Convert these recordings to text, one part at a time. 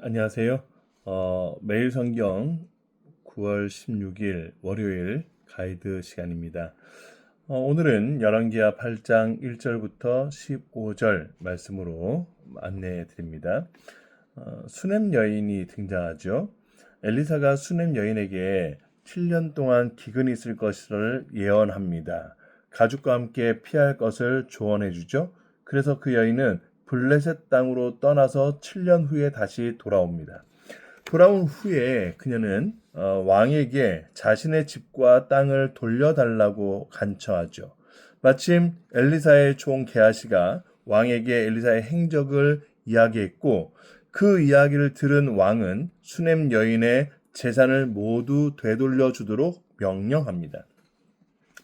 안녕하세요. 어, 매일 성경 9월 16일 월요일 가이드 시간입니다. 어, 오늘은 열왕기하 8장 1절부터 15절 말씀으로 안내해 드립니다. 어, 수냄 여인이 등장하죠. 엘리사가 수냄 여인에게 7년 동안 기근이 있을 것을 예언합니다. 가족과 함께 피할 것을 조언해 주죠. 그래서 그 여인은 블레셋 땅으로 떠나서 7년 후에 다시 돌아옵니다. 돌아온 후에 그녀는 어, 왕에게 자신의 집과 땅을 돌려달라고 간청하죠. 마침 엘리사의 종 게하시가 왕에게 엘리사의 행적을 이야기했고 그 이야기를 들은 왕은 수냄 여인의 재산을 모두 되돌려 주도록 명령합니다.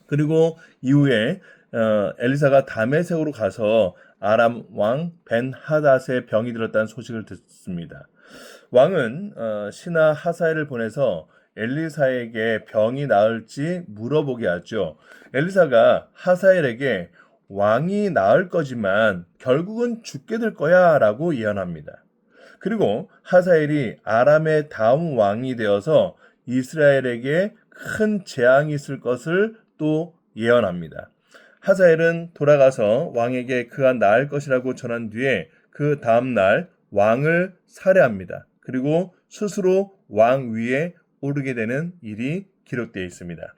그리고 이후에 어, 엘리사가 다메섹으로 가서 아람 왕 벤 하닷의 병이 들었다는 소식을 듣습니다. 왕은 어, 신하 하사엘을 보내서 엘리사에게 병이 나을지 물어보게 하죠. 엘리사가 하사엘에게 왕이 나을 거지만 결국은 죽게 될 거야 라고 예언합니다. 그리고 하사엘이 아람의 다음 왕이 되어서 이스라엘에게 큰 재앙이 있을 것을 또 예언합니다. 하사엘은 돌아가서 왕에게 그가 나을 것이라고 전한 뒤에 그 다음 날 왕을 살해합니다. 그리고 스스로 왕 위에 오르게 되는 일이 기록되어 있습니다.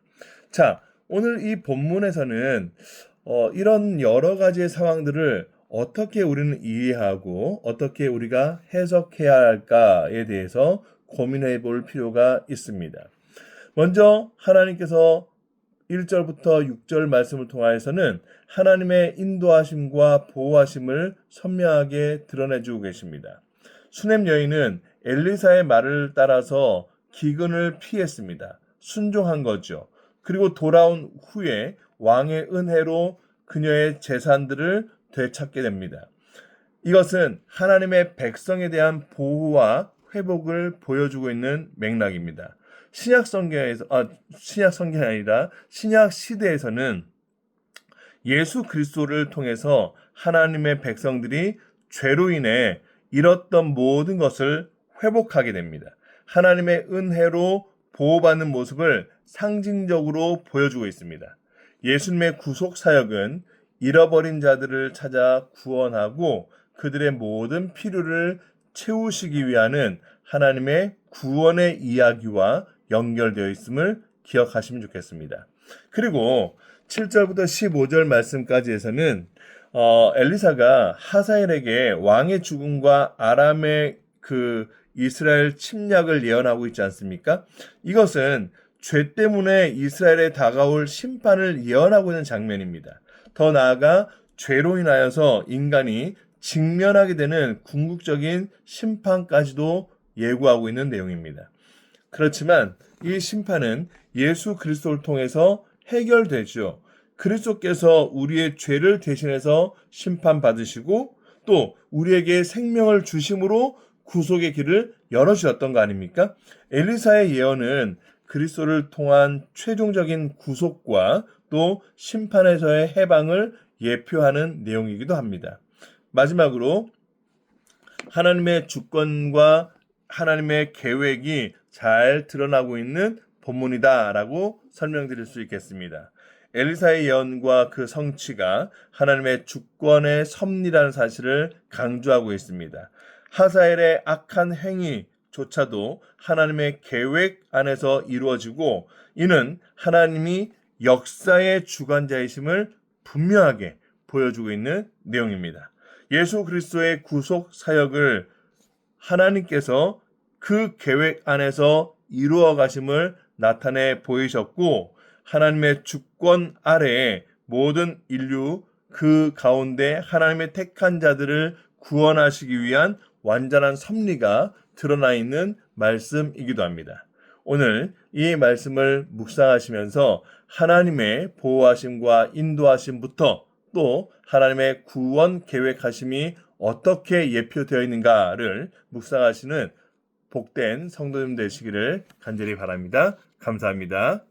자, 오늘 이 본문에서는 어, 이런 여러 가지의 상황들을 어떻게 우리는 이해하고 어떻게 우리가 해석해야 할까에 대해서 고민해 볼 필요가 있습니다. 먼저 하나님께서 1절부터 6절 말씀을 통하여서는 하나님의 인도하심과 보호하심을 선명하게 드러내주고 계십니다. 수냄 여인은 엘리사의 말을 따라서 기근을 피했습니다. 순종한 거죠. 그리고 돌아온 후에 왕의 은혜로 그녀의 재산들을 되찾게 됩니다. 이것은 하나님의 백성에 대한 보호와 회복을 보여주고 있는 맥락입니다. 신약 성경에서 아 신약 성경이 아니라 신약 시대에서는 예수 그리스도를 통해서 하나님의 백성들이 죄로 인해 잃었던 모든 것을 회복하게 됩니다. 하나님의 은혜로 보호받는 모습을 상징적으로 보여주고 있습니다. 예수님의 구속 사역은 잃어버린 자들을 찾아 구원하고 그들의 모든 필요를 채우시기 위하는 하나님의 구원의 이야기와 연결되어 있음을 기억하시면 좋겠습니다. 그리고 7절부터 15절 말씀까지에서는 어, 엘리사가 하사엘에게 왕의 죽음과 아람의 그 이스라엘 침략을 예언하고 있지 않습니까? 이것은 죄 때문에 이스라엘에 다가올 심판을 예언하고 있는 장면입니다. 더 나아가 죄로 인하여서 인간이 직면하게 되는 궁극적인 심판까지도 예고하고 있는 내용입니다. 그렇지만 이 심판은 예수 그리스도를 통해서 해결되죠. 그리스도께서 우리의 죄를 대신해서 심판받으시고 또 우리에게 생명을 주심으로 구속의 길을 열어주셨던 거 아닙니까? 엘리사의 예언은 그리스도를 통한 최종적인 구속과 또 심판에서의 해방을 예표하는 내용이기도 합니다. 마지막으로 하나님의 주권과 하나님의 계획이 잘 드러나고 있는 본문이다라고 설명드릴 수 있겠습니다. 엘리사의 예언과 그 성취가 하나님의 주권의 섭리라는 사실을 강조하고 있습니다. 하사엘의 악한 행위조차도 하나님의 계획 안에서 이루어지고 이는 하나님이 역사의 주관자이심을 분명하게 보여주고 있는 내용입니다. 예수 그리스도의 구속 사역을 하나님께서 그 계획 안에서 이루어 가심을 나타내 보이셨고 하나님의 주권 아래에 모든 인류 그 가운데 하나님의 택한 자들을 구원하시기 위한 완전한 섭리가 드러나 있는 말씀이기도 합니다. 오늘 이 말씀을 묵상하시면서 하나님의 보호하심과 인도하심부터 또 하나님의 구원 계획하심이 어떻게 예표되어 있는가를 묵상하시는 복된 성도님 되시기를 간절히 바랍니다. 감사합니다.